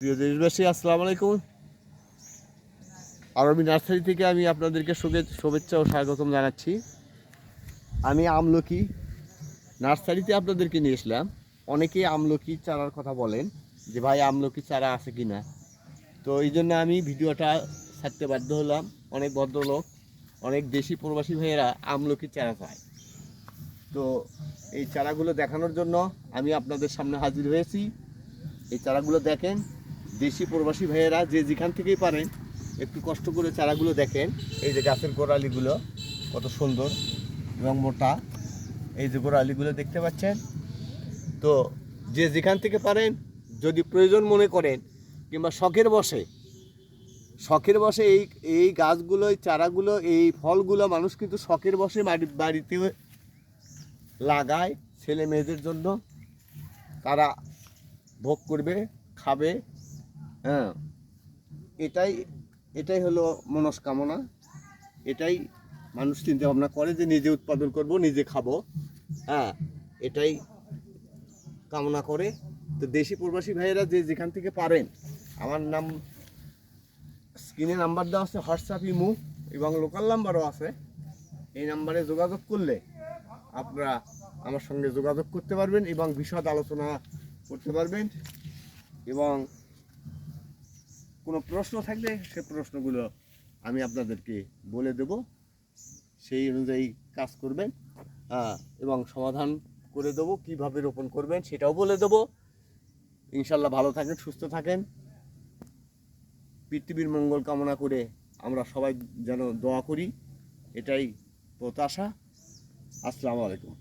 প্রিয় দেশবাসী, আসসালামু আলাইকুম। আরবি নার্সারি থেকে আমি আপনাদেরকে শুভে- শুভেচ্ছা ও স্বাগতম জানাচ্ছি। আমি আমলকি নার্সারিতে আপনাদেরকে নিয়ে এসলাম। অনেকেই আমলকি চারার কথা বলেন যে, ভাই, আমলকি চারা আছে কি না তো এই জন্য আমি ভিডিওটা ছাড়তে বাধ্য হলাম। অনেক ভদ্রলোক, অনেক দেশি প্রবাসী ভাইয়েরা আমলকি চারা চায় তো এই চারাগুলো দেখানোর জন্য আমি আপনাদের সামনে হাজির হয়েছি। এই চারাগুলো দেখেন দেশি প্রবাসী ভাইয়েরা যে যেখান থেকেই পারেন, একটু কষ্ট করে চারাগুলো দেখেন। এই যে গাছের গোড়ালিগুলো, কত সুন্দর এবং মোটা। এই যে গোড়ালিগুলো দেখতে পাচ্ছেন? তো যে যেখান থেকে পারেন, যদি প্রয়োজন মনে করেন, কিংবা শখের বসে শখের বসে এই এই গাছগুলো, এই চারাগুলো, এই ফলগুলো মানুষ কিন্তু শখের বসে বাড়ি- বাড়িতে লাগায় ছেলে মেয়েদের জন্য। তারা ভোগ করবে, খাবে। হ্যাঁ। এটাই এটাই হলো মনস্কামনা। এটাই মানুষ চিন্তা ভাবনা করে যে নিজে উৎপাদন করব, নিজে খাব। হ্যাঁ এটাই কামনা করে। তো দেশি প্রবাসী ভাইয়েরা যে যেখান থেকে পারেন, আমার নাম, স্ক্রিনে নাম্বার দেওয়া আছে, হোয়াটসঅ্যাপ, ইমু এবং লোকাল নাম্বারও আছে। এই নাম্বারে যোগাযোগ করলে আপনারা আমার সঙ্গে যোগাযোগ করতে পারবেন এবং বিশদ আলোচনা করতে পারবেন এবং কোনো প্রশ্ন থাকলে সে প্রশ্নগুলো আমি আপনাদেরকে বলে দেব। সেই অনুযায়ী কাজ করবেন এবং সমাধান করে দেবো, কীভাবে রোপণ করবেন সেটাও বলে দেবো। ইনশাল্লাহ ভালো থাকেন, সুস্থ থাকেন। পৃথিবীর মঙ্গল কামনা করে আমরা সবাই যেন দোয়া করি, এটাই প্রত্যাশা। আসসালামু আলাইকুম।